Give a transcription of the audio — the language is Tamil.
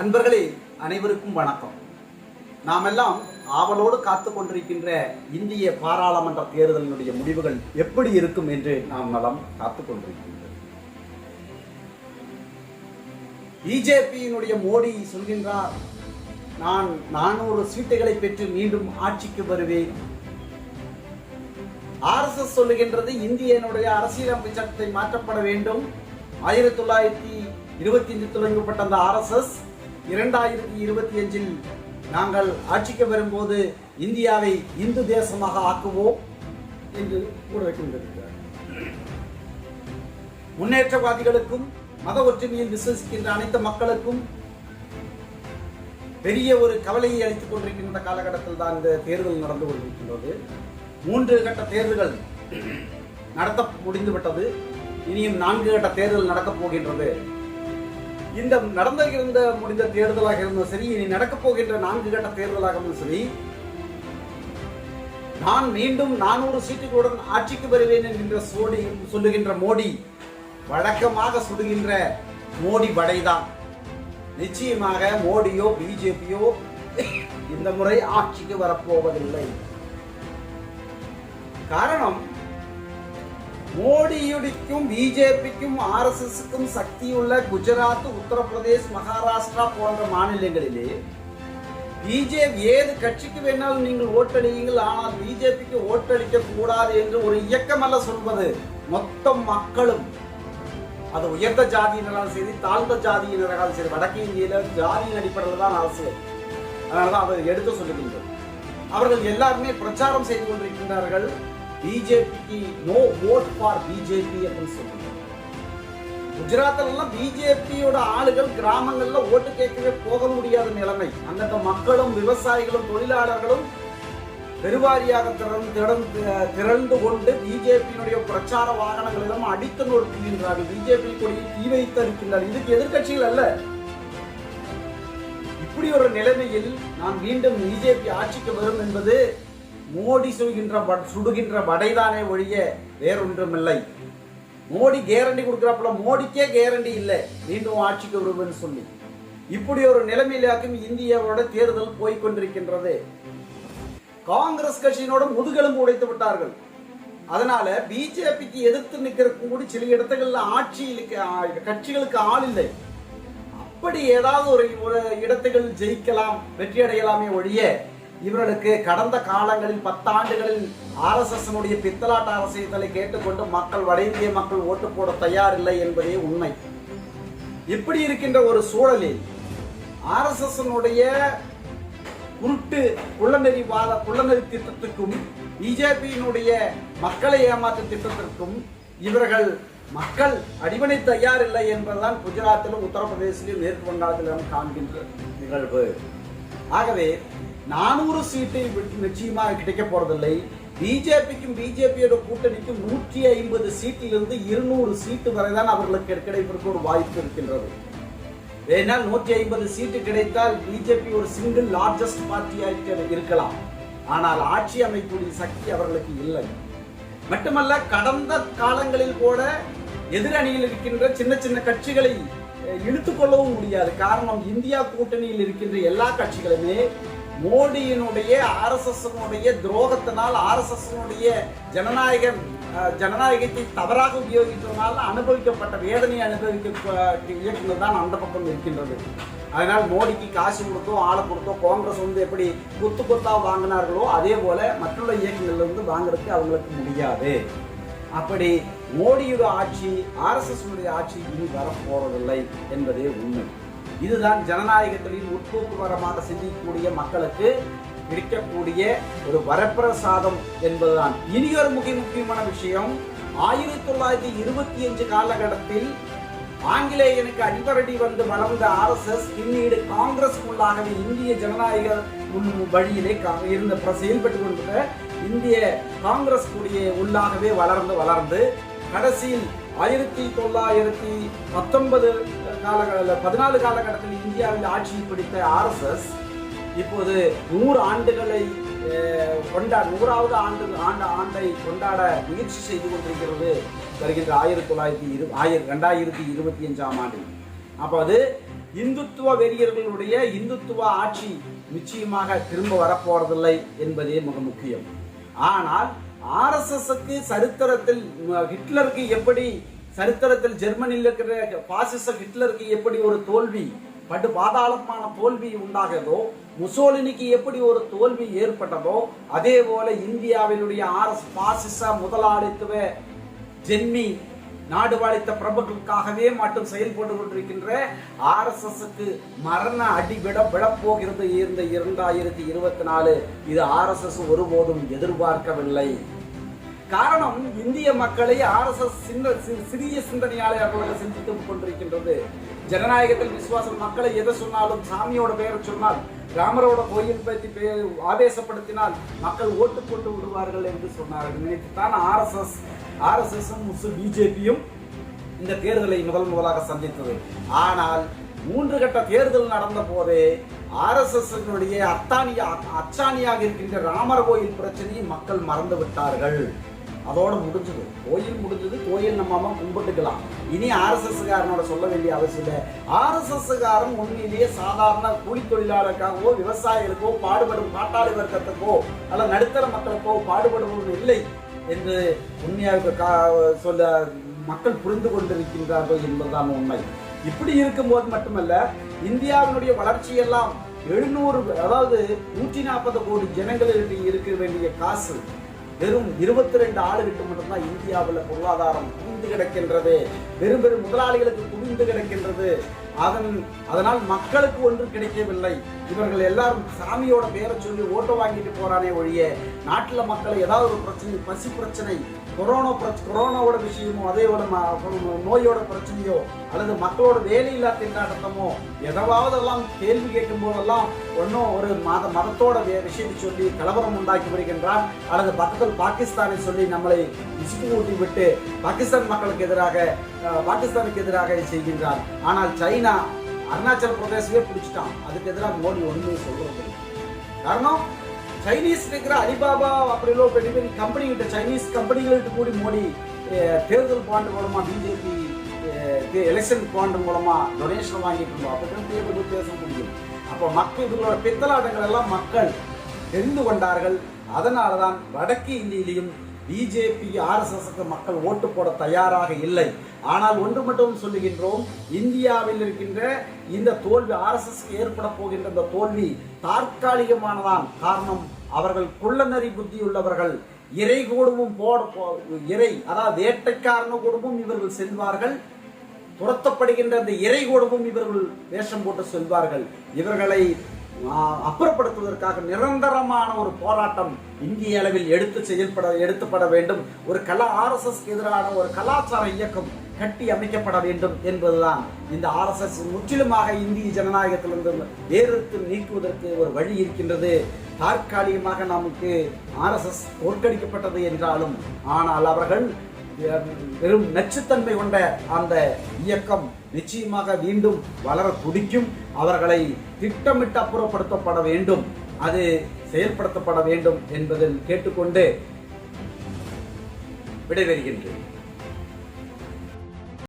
அன்பர்களே அனைவருக்கும் வணக்கம். நாமெல்லாம் ஆவலோடு காத்து கொண்டிருக்கின்ற இந்திய பாராளுமன்ற தேர்தலினுடைய முடிவுகள் எப்படி இருக்கும் என்று நாம் நலம் காத்து கொண்டிருக்கின்றோம். பிஜேபியினுடைய மோடி சொல்கின்றார் நான் நானூறு சீட்டுகளை பெற்று மீண்டும் ஆட்சிக்கு வருவேன். ஆர்எஸ்எஸ் சொல்லுகின்றது இந்தியனுடைய அரசியலமைப்பு சட்டத்தை மாற்றப்பட வேண்டும். ஆயிரத்தி தொள்ளாயிரத்தி இருபத்தி அஞ்சு தொடங்கப்பட்ட அந்த ஆர்எஸ்எஸ் இரண்டாயிரத்தி இருபத்தி அஞ்சில் நாங்கள் ஆட்சிக்கு வரும்போது இந்தியாவை இந்து தேசமாக ஆக்குவோம் என்று கூற கொண்டிருக்கிறார் முன்னேற்றவாதிகளுக்கும் மத ஒற்றுமையில் விசுவசிக்கின்ற அனைத்து மக்களுக்கும் பெரிய ஒரு கவலையை அளித்துக் கொண்டிருக்கின்ற காலகட்டத்தில் தான் இந்த தேர்தல் நடந்து கொண்டிருக்கின்றது. மூன்று கட்ட தேர்தல்கள் நடத்த முடிந்துவிட்டது. இனியும் நான்கு கட்ட தேர்தல் நடக்கப் போகின்றது. இந்த நடந்த இருந்த முடிந்த தேர்தலாக இருந்தும் சரி இனி நடக்கப் போகின்ற நான்கு கட்ட தேர்தலாக இருந்தும் சரி நான் மீண்டும் நானூறு சீட்டுகளுடன் ஆட்சிக்கு வருவேன் என்கின்ற சோடி சொல்லுகின்ற மோடி வழக்கமாக சுடுகின்ற மோடி படைதான் நிச்சயமாக மோடியோ பிஜேபியோ இந்த முறை ஆட்சிக்கு வரப்போவதில்லை. காரணம் மோடியுடிக்கும் பிஜேபிக்கும் ஆர்எஸ்எஸ்க்கும் சக்தியுள்ள குஜராத் உத்தரப்பிரதேஷ் மகாராஷ்டிரா போன்ற மாநிலங்களிலே பிஜேபி ஏது கட்சிக்கு வேணாலும் நீங்கள் ஓட்டளியுங்கள் ஆனால் பிஜேபிக்கு ஓட்டளிக்க கூடாது என்று ஒரு இயக்கம் அல்ல சொல்வது. மொத்த மக்களும் அது உயர்ந்த ஜாதியினராலும் சரி தாழ்ந்த ஜாதியினராலும் சரி வடக்கு இந்தியில ஜாதியின் அடிப்படையில் தான் அரசியல் அதனாலதான் அதை எடுத்து சொல்லுகின்றது அவர்கள் எல்லாருமே பிரச்சாரம் செய்து கொண்டிருக்கின்றார்கள். பிஜேபிக்கு நோ ஓட் ஃபார் பிஜேபி அப்படின்னு சொல்லுங்க குஜராத்ல எல்லாம் பிஜேபியோட ஆளுகள் கிராமங்கள்ல ஓட்டு கேட்கவே போக முடியாத நிலைமை. அந்தந்த மக்களும் விவசாயிகளும் தொழிலாளர்களும் பெருவாரியாக திறந்து திறந்து திரண்டு கொண்டு பிஜேபியினுடைய பிரச்சார வாகனங்களிடம் அடித்து நொறுக்குகின்றார்கள். பிஜேபி கொடியை தீ வைத்திருக்கின்றார் இதுக்கு எதிர்க்கட்சிகள் அல்ல. இப்படி ஒரு நிலைமையில் நான் மீண்டும் பிஜேபி ஆட்சிக்கு வரும் என்பது மோடி சொல்கின்ற சுடுகின்ற வடைதானே ஒழிய வேறொன்றுமில்லை. மோடி கேரண்டி கொடுக்குறாப்புல மோடிக்கே கேரண்டி இல்லை. மீண்டும் ஆட்சிக்கு வருவேன்னு சொல்லி. இப்படி ஒரு நிலைமையிலாக்கும் இந்தியாவோட தேர்தல் போய்கொண்டிருக்கின்றது காங்கிரஸ் கட்சியினோட முதுகெலும்பு உடைத்து விட்டார்கள். அதனால பிஜேபிக்கு எதிர்த்து நிற்கிறதுக்கும் கூட சில இடத்துகள்ல ஆட்சியிலுக்கு கட்சிகளுக்கு ஆள் இல்லை. அப்படி ஏதாவது ஒரு ஒரு இடத்துகள் ஜெயிக்கலாம் வெற்றி அடையலாமே ஒழிய இவர்களுக்கு கடந்த காலங்களில் பத்தாண்டுகளில் ஆர்எஸ்எஸ் பித்தலாட்ட அரசியலை கேட்டுக்கொண்டு மக்கள் வட இந்திய மக்கள் ஓட்டு போட தயாரில்லை என்பதே உண்மை. இப்படி இருக்கின்ற ஒரு சூழலில் ஆர்எஸ்எஸ் உருட்டு குள்ளநெறி வாத குள்ளநெறி திட்டத்துக்கும் பிஜேபியினுடைய மக்களை ஏமாற்றும் திட்டத்திற்கும் இவர்கள் மக்கள் அடிபணி தயாரில்லை என்பதுதான் குஜராத்திலும் உத்தரப்பிரதேசிலும் மேற்கு வங்காளத்திலும் காண்கின்ற நிகழ்வு. ஆகவே நானூறு சீட்டை விட்டு நிச்சயமாக கிடைக்க போறதில்லை. பிஜேபிக்கும் பிஜேபியோட கூட்டணிக்கும் நூற்றி ஐம்பது சீட்டிலிருந்து இருநூறு சீட்டு வரைதான் அவர்களுக்கு கிடைப்பதற்கு ஒரு வாய்ப்பு இருக்கின்றது. ஏனால் நூற்றி ஐம்பது சீட்டு கிடைத்தால் பிஜேபி ஒரு சிங்கிள் லார்ஜஸ்ட் பார்ட்டியாக இருக்கலாம். ஆனால் ஆட்சி அமைக்கக்கூடிய சக்தி அவர்களுக்கு இல்லை. மட்டுமல்ல கடந்த காலங்களில் கூட எதிரணியில் இருக்கின்ற சின்ன சின்ன கட்சிகளை இழுத்துக்கொள்ளவும் முடியாது. காரணம் இந்தியா கூட்டணியில் இருக்கின்ற எல்லா கட்சிகளுமே மோடியினுடைய ஆர்எஸ்எஸ் துரோகத்தினால் ஆர்எஸ்எஸ்னுடைய ஜனநாயக ஜனநாயகத்தை தவறாக உபயோகித்ததனால் அனுபவிக்கப்பட்ட வேதனை அனுபவிக்க இயக்கங்கள் தான் அந்த பக்கம் இருக்கின்றது. அதனால் மோடிக்கு காசு கொடுத்தோ ஆளை கொடுத்தோ காங்கிரஸ் வந்து எப்படி குத்து கொத்தாக வாங்கினார்களோ அதே போல மற்றுள்ள இயக்கங்கள்ல வந்து வாங்குறதுக்கு அவங்களுக்கு முடியாது. அப்படி மோடியோட ஆட்சி ஆர்எஸ்எஸ் ஆட்சி இனி வரப்போறதில்லை என்பதே உண்மை. இதுதான் ஜனநாயகத்தில் உட்போக்குவரமாக சிந்திக்கக்கூடிய மக்களுக்கு கிடைக்கக்கூடிய ஒரு வரப்பிரசாதம் என்பதுதான். இனி ஒரு முக்கிய முக்கியமான விஷயம். ஆயிரத்தி தொள்ளாயிரத்தி இருபத்தி அஞ்சு காலகட்டத்தில் ஆங்கிலேயனுக்கு அடிபரடி வந்து வளர்ந்த ஆர்எஸ்எஸ் பின்னீடு காங்கிரஸ்க்குள்ளாகவே இந்திய ஜனநாயக வழியிலே இருந்த செயல்பட்டு கொண்டிருந்த இந்திய காங்கிரஸ் கூடிய உள்ளாகவே வளர்ந்து வளர்ந்து கடைசியில் ஆயிரத்தி தொள்ளாயிரத்தி பத்தொன்பது கால பதினாலு காலகட்டத்தில் இந்தியாவில் ஆட்சியை பிடித்த ஆர்எஸ்எஸ் இப்போது நூறு ஆண்டுகளை கொண்டாட நூறாவது ஆண்டு ஆண்டு ஆண்டை கொண்டாட முயற்சி செய்து கொண்டிருக்கிறது வருகின்ற ஆயிரத்தி தொள்ளாயிரத்தி இரு ஆயிர ரெண்டாயிரத்தி இருபத்தி அஞ்சாம் ஆண்டு. அப்போ அது இந்துத்துவ வெறியர்களுடைய இந்துத்துவ ஆட்சி நிச்சயமாக திரும்ப வரப்போறதில்லை என்பதே மிக முக்கியம். ஆனால் ஆர்எஸ்எஸ்க்கு சரித்திரத்தில் ஹிட்லருக்கு எப்படி சரித்திரத்தில் ஜெர்மனியில் இருக்கிற பாசிச ஹிட்லருக்கு எப்படி ஒரு தோல்வி படு பாதாளமான தோல்வி உண்டாகிறதோ முசோலினிக்கு எப்படி ஒரு தோல்வி ஏற்பட்டதோ அதே போல இந்தியாவினுடைய ஆர்எஸ் பாசிச முதலாளித்துவ ஜென்மி நாடு வாழித்த பிரபுக்களுக்காகவே மட்டும் செயல்பட்டு கொண்டிருக்கின்ற ஆர்எஸ்எஸ்க்கு மரண அடி விட விழப்போகிறது இருந்த இரண்டாயிரத்தி இருபத்தி நாலு. இது ஆர்எஸ்எஸ் ஒருபோதும் எதிர்பார்க்கவில்லை. காரணம் இந்திய மக்களை ஆர்எஸ்எஸ் சின்ன சி- சிறிய சிந்தனையாளர்களாக சிந்தித்துக் கொண்டிருக்கின்றது. ஜனநாயகத்தில் விசுவாசம் மக்களை எதை சொன்னாலும் சாமியோட பெயரை சொன்னால் ராமரோட கோயில் பற்றி பெயர் ஆவேசப்படுத்தினால் மக்கள் ஓட்டு போட்டு விடுவார்கள் என்று சொன்னார்கள். நினைத்துத்தான் ஆர்எஸ்எஸ் ஆர்எஸ்எஸும் பிஜேபியும் இந்த தேர்தலை முதல் முதலாக சந்தித்தது. ஆனால் மூன்று கட்ட தேர்தல் நடந்த போதே ஆர்எஸ்எஸ் அத்தானியா அச்சாணியாக இருக்கின்ற ராமர் கோயில் பிரச்சனையை மக்கள் மறந்து விட்டார்கள். அதோட முடிஞ்சது. கோயில் முடிஞ்சது கோயில் நம்ம அம்மா கும்பிட்டுக்கலாம். இனி ஆர்எஸ்எஸ் காரனோட சொல்ல வேண்டிய அவசியம் இல்லை. ஆர்எஸ்எஸ் உண்மையிலேயே சாதாரண கூலி தொழிலாளருக்காகவோ விவசாயிகளுக்கோ பாடுபடும் பாட்டாளி வர்க்கத்துக்கோ அல்ல நடுத்தர மக்களுக்கோ பாடுபடுவது இல்லை என்று உண்மையாக கா- சொல்ல மக்கள் புரிந்து கொண்டிருக்கின்றார்கள் என்பதுதான் உண்மை. இப்படி இருக்கும்போது மட்டுமல்ல இந்தியாவினுடைய வளர்ச்சியெல்லாம் எழுநூறு அதாவது நூற்றி நாற்பது கோடி ஜனங்களுக்கு இருக்க வேண்டிய காசு வெறும் இருபத்தி ரெண்டு ஆளுகிட்ட மட்டும்தான் இந்தியாவில் பொருளாதாரம் குவிந்து கிடக்கின்றது. பெரும் பெரும் முதலாளிகளுக்கு குவிந்து கிடக்கின்றது. அதன் அதனால் மக்களுக்கு ஒன்று கிடைக்கவில்லை. இவர்கள் எல்லாரும் சாமியோட பேரை சொல்லி ஓட்டை வாங்கிட்டு போறானே ஒழிய நாட்டில் மக்களை ஏதாவது ஒரு பிரச்சனை பசி பிரச்சனை கொரோனா பிரச்ச கொரோனாவோட விஷயமோ அதே நோயோட பிரச்சனையோ அல்லது மக்களோட வேலையில்லா திண்டாட்டமோ எதவாவதெல்லாம் கேள்வி கேட்கும் போதெல்லாம் ஒன்றும் ஒரு மத மதத்தோட வே- விஷயத்தை சொல்லி கலவரம் உண்டாக்கி வருகின்றார் அல்லது பக்கத்தில் பாகிஸ்தானை சொல்லி நம்மளை இசுப்பு ஊட்டி விட்டு பாகிஸ்தான் மக்களுக்கு எதிராக பாகிஸ்தானுக்கு எதிராக செய்கின்றார். ஆனால் சைனா அருணாச்சல பிரதேசமே பிடிச்சிட்டான். அதுக்கு எதிராக மோடி ஒன்றுமே சொல்றது காரணம் சைனீஸ் இருக்கிற அலிபாபா அப்படிலாம் பெரிய பெரிய கம்பெனி கிட்ட சைனீஸ் கம்பெனிகள்கிட்ட கூடி மோடி தேர்தல் பாண்டு மூலமா பிஜேபி எலெக்ஷன் பாண்ட் மூலமா டொனேஷன் வாங்கிட்டு இருந்தோம். அப்போ தேர்தல் பேச முடியும். அப்போ மக்கள் இவங்களோட பித்தலாட்டங்கள் எல்லாம் மக்கள் தெரிந்து கொண்டார்கள். அதனால தான் வடக்கு இந்தியிலையும் பிஜேபி ஆர்எஸ்எஸ்க்கு மக்கள் ஓட்டு போட தயாராக இல்லை. ஆனால் ஒன்று மட்டும் சொல்லுகின்றோம். இந்தியாவில் இருக்கின்ற இந்த தோல்வி ஆர்எஸ்எஸ்க்கு ஏற்பட போகின்ற இந்த தோல்வி தற்காலிகமானதான் காரணம் அவர்கள் குள்ளநெறி புத்தி உள்ளவர்கள் இறை கூடவும் போட போ- இறை அதாவது வேட்டைக்காரன கூடவும் இவர்கள் செல்வார்கள். துரத்தப்படுகின்ற அந்த இறை கூடவும் இவர்கள் வேஷம் போட்டு செல்வார்கள். இவர்களை அப்புறப்படுத்துவதற்காக நிரந்தரமான ஒரு போராட்டம் இந்திய அளவில் எடுத்து செயல்பட எடுத்துப்பட வேண்டும். ஒரு கலா ஆர்எஸ்எஸ் எதிரான ஒரு கலாச்சார இயக்கம் கட்டி அமைக்கப்பட வேண்டும் என்பதுதான் இந்த ஆர்எஸ்எஸ் முற்றிலுமாக இந்திய ஜனநாயகத்திலிருந்து வேறுத்து நீக்குவதற்கு ஒரு வழி இருக்கின்றது. தற்காலிகமாக நமக்கு ஆர்எஸ்எஸ் தோற்கடிக்கப்பட்டது என்றாலும் ஆனால் அவர்கள் வெறும் நச்சுத்தன்மை கொண்ட அந்த இயக்கம் நிச்சயமாக மீண்டும் வளர துடிக்கும். அவர்களை திட்டமிட்டு அப்புறப்படுத்தப்பட வேண்டும். அது செயல்படுத்தப்பட வேண்டும் என்பதில் கேட்டுக்கொண்டு விடைபெறுகின்றேன்.